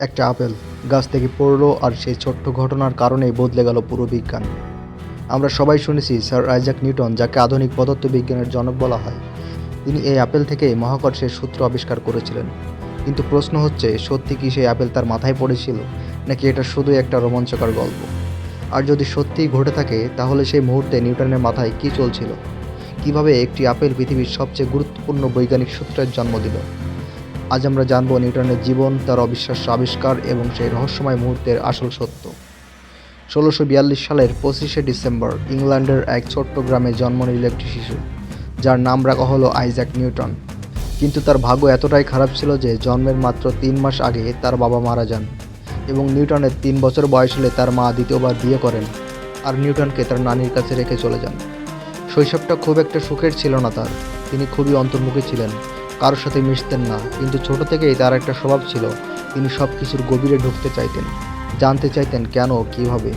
একটা আপেল গাছ থেকে পড়ল আর সেই ছোট্ট ঘটনার কারণেই বদলে গেল পুরো বিজ্ঞান। আমরা সবাই শুনেছি স্যার আইজাক নিউটন, যাকে আধুনিক পদার্থবিজ্ঞানের জনক বলা হয়, তিনি এই আপেল থেকে মহাকর্ষের সূত্র আবিষ্কার করেছিলেন। কিন্তু প্রশ্ন হচ্ছে, সত্যি কি সেই আপেল তার মাথায় পড়েছিল, নাকি এটা শুধুই একটা রোমাঞ্চকর গল্প? আর যদি সত্যিই ঘটে থাকে, তাহলে সেই মুহূর্তে নিউটনের মাথায় কী চলছিল? কীভাবে একটি আপেল পৃথিবীর সবচেয়ে গুরুত্বপূর্ণ বৈজ্ঞানিক সূত্রের জন্ম দিল? আজ আমরা জানব নিউটনের জীবন, তার অবিশ্বাস্য আবিষ্কার এবং সেই রহস্যময় মুহূর্তের আসল সত্য। ষোলোশো বিয়াল্লিশ সালের পঁচিশে ডিসেম্বর ইংল্যান্ডের এক ছোট্ট গ্রামে জন্ম নিল একটি শিশু, যার নাম রাখা হলো আইজ্যাক নিউটন। কিন্তু তার ভাগ্য এতটাই খারাপ ছিল যে জন্মের মাত্র তিন মাস আগে তার বাবা মারা যান এবং নিউটনের তিন বছর বয়স হলে তার মা দ্বিতীয়বার বিয়ে করেন আর নিউটনকে তার নানির কাছে রেখে চলে যান। শৈশবটা খুব একটা সুখের ছিল না তার, তিনি খুবই অন্তর্মুখী ছিলেন কারোর সাথে মিশতেন না। কিন্তু ছোট থেকেই তার একটা স্বভাব ছিল, তিনি সব কিছুর গভীরে ঢুকতে চাইতেন, জানতে চাইতেন কেন কীভাবে।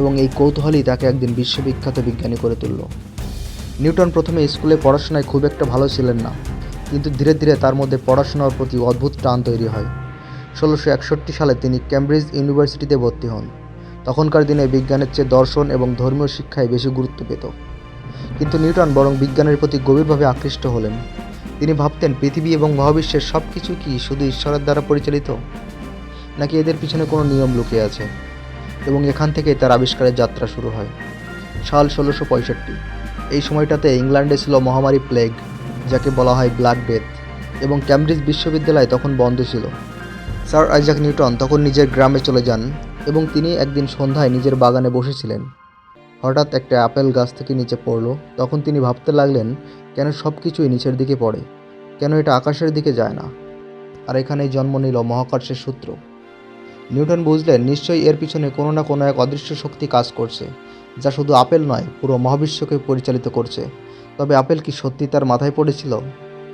এবং এই কৌতূহলই তাকে একদিন বিশ্ববিখ্যাত বিজ্ঞানী করে তুলল। নিউটন প্রথমে স্কুলে পড়াশোনায় খুব একটা ভালো ছিলেন না, কিন্তু ধীরে ধীরে তার মধ্যে পড়াশোনার প্রতি অদ্ভুত টান তৈরি হয়। ষোলোশো একষট্টি সালে তিনি ক্যামব্রিজ ইউনিভার্সিটিতে ভর্তি হন। তখনকার দিনে বিজ্ঞানের চেয়ে দর্শন এবং ধর্মীয় শিক্ষায় বেশি গুরুত্ব পেত। কিন্তু নিউটন বরং বিজ্ঞানের প্রতি গভীরভাবে আকৃষ্ট হলেন। তিনি ভাবতেন পৃথিবী এবং মহাবিশ্বের সব কিছু কি শুধু ঈশ্বরের দ্বারা পরিচালিত? নাকি এদের পিছনে কোনো নিয়ম লুকিয়ে আছে? এবং এখান থেকেই তার আবিষ্কারের যাত্রা শুরু হয়। সাল ষোলোশো পঁয়ষট্টি। এই সময়টাতে ইংল্যান্ডে ছিল মহামারী প্লেগ, যাকে বলা হয় ব্ল্যাক ডেথ, এবং ক্যামব্রিজ বিশ্ববিদ্যালয় তখন বন্ধ ছিল। স্যার আইজাক নিউটন তখন নিজের গ্রামে চলে যান, এবং তিনি একদিন সন্ধ্যায় নিজের বাগানে বসেছিলেন। হঠাৎ একটা আপেল গাছ থেকে নিচে পড়ল। তখন তিনি ভাবতে লাগলেন কেন সব কিছুই নিচের দিকে পড়ে? কেন এটা আকাশের দিকে যায় না? আর এখানেই জন্ম নিল মহাকর্ষের সূত্র। নিউটন বুঝলেন, নিশ্চয়ই এর পিছনে কোনো না কোনো এক অদৃশ্য শক্তি কাজ করছে, যা শুধু আপেল নয়, পুরো মহাবিশ্বকে পরিচালিত করছে। তবে আপেল কি সত্যি তার মাথায় পড়েছিল?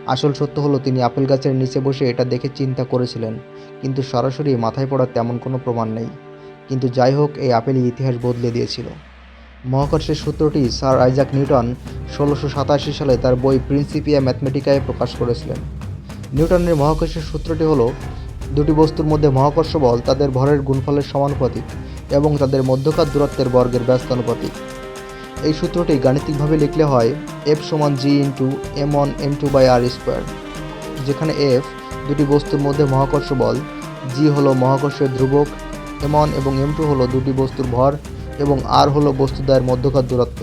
আসল সত্য হলো, তিনি আপেল গাছের নিচে বসে এটা দেখে চিন্তা করেছিলেন, কিন্তু সরাসরি মাথায় পড়ার তেমন কোনো প্রমাণ নেই। কিন্তু যাই হোক, এই আপেলই ইতিহাস বদলে দিয়েছিল। মহাকর্ষের সূত্রটি স্যার আইজাক নিউটন ষোলোশো সাতাশি সালে তার বই প্রিন্সিপিয়া ম্যাথমেটিকায় প্রকাশ করেছিলেন। নিউটনের মহাকর্ষের সূত্রটি হলো, দুটি বস্তুর মধ্যে মহাকর্ষ বল তাদের ভরের গুণফলের সমানুপাতিক এবং তাদের মধ্যকার দূরত্বের বর্গের ব্যস্তানুপাতিক। এই সূত্রটি গাণিতিকভাবে লিখলে হয় এফ সমান G into M one M two by R square যেখানে এফ দুটি বস্তুর মধ্যে মহাকর্ষ বল জি হলো মহাকর্ষের ধ্রুবক এম ওয়ান এবং এম টু হলো দুটি বস্তুর ভর এবং আর হলো বস্তুদ্বয়ের মধ্যকার দূরত্ব।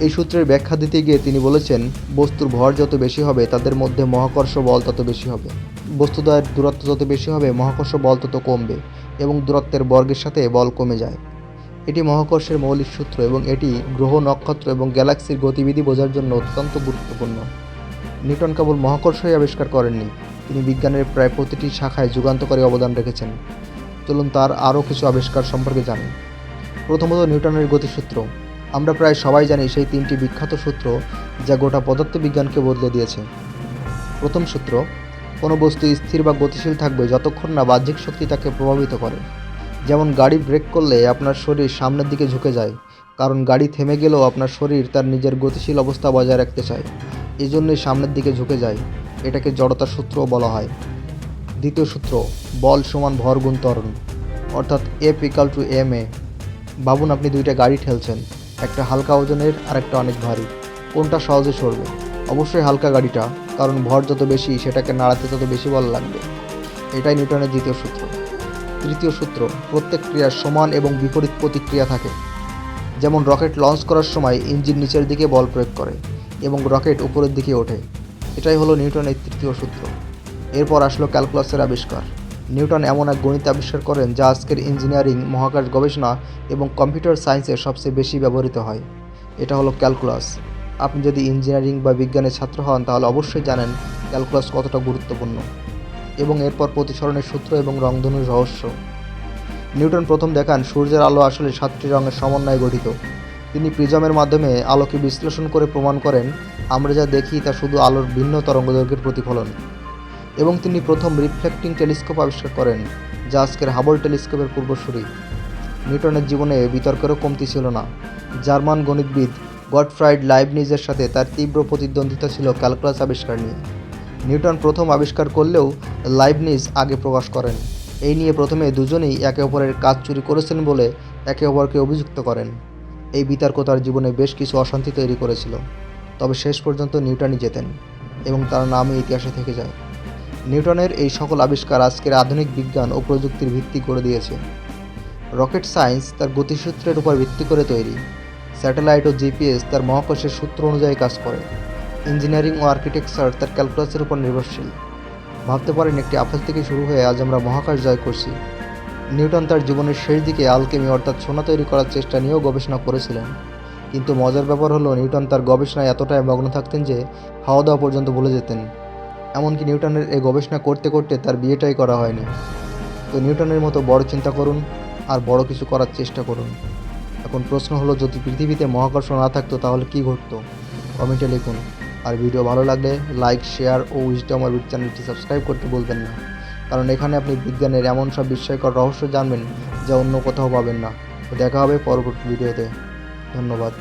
এই সূত্রের ব্যাখ্যা দিতে গিয়ে তিনি বলেছেন, বস্তুর ভর যত বেশি হবে, তাদের মধ্যে মহাকর্ষ বল তত বেশি হবে। বস্তুদ্বয়ের দূরত্ব যত বেশি হবে, মহাকর্ষ বল তত কমবে এবং দূরত্বের বর্গের সাথে বল কমে যায়। এটি মহাকর্ষের মৌলিক সূত্র এবং এটি গ্রহ, নক্ষত্র এবং গ্যালাক্সির গতিবিধি বোঝার জন্য অত্যন্ত গুরুত্বপূর্ণ। নিউটন কেবল মহাকর্ষই আবিষ্কার করেননি, তিনি বিজ্ঞানের প্রায় প্রতিটি শাখায় যুগান্তকারী অবদান রেখেছেন। চলুন তার আরও কিছু আবিষ্কার সম্পর্কে জানি। প্রথমত নিউটনের গতিসূত্র। আমরা প্রায় সবাই জানি সেই তিনটি বিখ্যাত সূত্র যা গোটা পদার্থবিজ্ঞানকে বদলে দিয়েছে। প্রথম সূত্র, কোনো বস্তু স্থির বা গতিশীল থাকবে যতক্ষণ না বাহ্যিক শক্তি তাকে প্রভাবিত করে। যেমন গাড়ি ব্রেক করলে আপনার শরীর সামনের দিকে ঝুঁকে যায়, কারণ গাড়ি থেমে গেলেও আপনার শরীর তার নিজের গতিশীল অবস্থা বজায় রাখতে চায় এই জন্যই সামনের দিকে ঝুঁকে যায়, এটাকে জড়তা সূত্রও বলা হয়। দ্বিতীয় সূত্র, বল সমান ভর গুণ ত্বরণ, অর্থাৎ F equal to M A ভাবুন আপনি দুইটা গাড়ি ঠেলছেন, একটা হালকা ওজনের আর একটা অনেক ভারী। কোনটা সহজে সরবে? অবশ্যই হালকা গাড়িটা, কারণ ভর যত বেশি, সেটাকে নাড়াতে তত বেশি বল লাগবে। এটাই নিউটনের দ্বিতীয় সূত্র। তৃতীয় সূত্র, প্রত্যেক ক্রিয়ার সমান এবং বিপরীত প্রতিক্রিয়া থাকে। যেমন রকেট লঞ্চ করার সময় ইঞ্জিন নিচের দিকে বল প্রয়োগ করে এবং রকেট উপরের দিকে ওঠে। এটাই হলো নিউটনের তৃতীয় সূত্র। এরপর আসলো ক্যালকুলাসের আবিষ্কার। নিউটন এমন এক গণিত আবিষ্কার করেন যা আজকের ইঞ্জিনিয়ারিং, মহাকাশ গবেষণা এবং কম্পিউটার সায়েন্সে সবচেয়ে বেশি ব্যবহৃত হয়। এটা হলো ক্যালকুলাস। আপনি যদি ইঞ্জিনিয়ারিং বা বিজ্ঞানের ছাত্র হন, তাহলে অবশ্যই জানেন ক্যালকুলাস কতটা গুরুত্বপূর্ণ এবং এরপর প্রতিসরণের সূত্র এবং রংধনুর রহস্য। নিউটন প্রথম দেখান সূর্যের আলো আসলে সাতটি রঙের সমন্বয়ে গঠিত। তিনি প্রিজমের মাধ্যমে আলোকে বিশ্লেষণ করে প্রমাণ করেন, আমরা যা দেখি তা শুধু আলোর ভিন্ন তরঙ্গদৈর্ঘ্যের প্রতিফলন। এবং তিনি প্রথম রিফ্লেক্টিং টেলিস্কোপ আবিষ্কার করেন, যা আজকের হাবল টেলিস্কোপের পূর্বসূরি। নিউটনের জীবনে বিতর্কেরও কমতি ছিল না। জার্মান গণিতবিদ গডফ্রাইড লাইবনিজের সাথে তার তীব্র প্রতিদ্বন্দ্বিতা ছিল ক্যালকুলাস আবিষ্কার নিয়ে। নিউটন প্রথম আবিষ্কার করলেও লাইবনিজ আগে প্রকাশ করেন। এই নিয়ে প্রথমে দুজনেই একে অপরের কাজ চুরি করেছেন বলে একে অপরকে অভিযুক্ত করেন। এই বিতর্ক তার জীবনে বেশ কিছু অশান্তি তৈরি করেছিল। তবে শেষ পর্যন্ত নিউটনই জেতেন এবং তার নামই ইতিহাসে থেকে যায়। নিউটনের এই সকল আবিষ্কার আজকের আধুনিক বিজ্ঞান ও প্রযুক্তির ভিত্তি করে দিয়েছে। রকেট সায়েন্স তার গতিসূত্রের উপর ভিত্তি করে তৈরি। স্যাটেলাইট ও জিপিএস তার মহাকাশের সূত্র অনুযায়ী কাজ করে। ইঞ্জিনিয়ারিং ও আর্কিটেকচার তার ক্যালকুলাসের উপর নির্ভরশীল। ভাবতে পারেন একটি আপেল থেকে শুরু হয়ে আজ আমরা মহাকাশ জয় করছি। নিউটন তার জীবনের শেষ দিকে আলকেমি অর্থাৎ সোনা তৈরি করার চেষ্টা নিয়েও গবেষণা করেছিলেন। কিন্তু মজার ব্যাপার হলো, নিউটন তার গবেষণায় এতটাই মগ্ন থাকতেন যে খাওয়া দাওয়া পর্যন্ত ভুলে যেতেন। এমনকি নিউটনের এই গবেষণা করতে করতে তার বিয়েটাই করা হয়নি। তো নিউটনের মতো বড় চিন্তা করুন আর বড় কিছু করার চেষ্টা করুন। এখন প্রশ্ন হলো, যদি পৃথিবীতে মহাকর্ষ না থাকতো তাহলে কি ঘটতো? কমেন্টে লিখুন। আর ভিডিও ভালো লাগলে লাইক, শেয়ার ও উইজডম অরবিট চ্যানেলটি সাবস্ক্রাইব করতে বলবেন না। কারণ এখানে আপনি বিজ্ঞানের এমন সব বিস্ময়কর রহস্য জানবেন যা অন্য কোথাও পাবেন না। দেখা হবে পরবর্তী ভিডিওতে। ধন্যবাদ।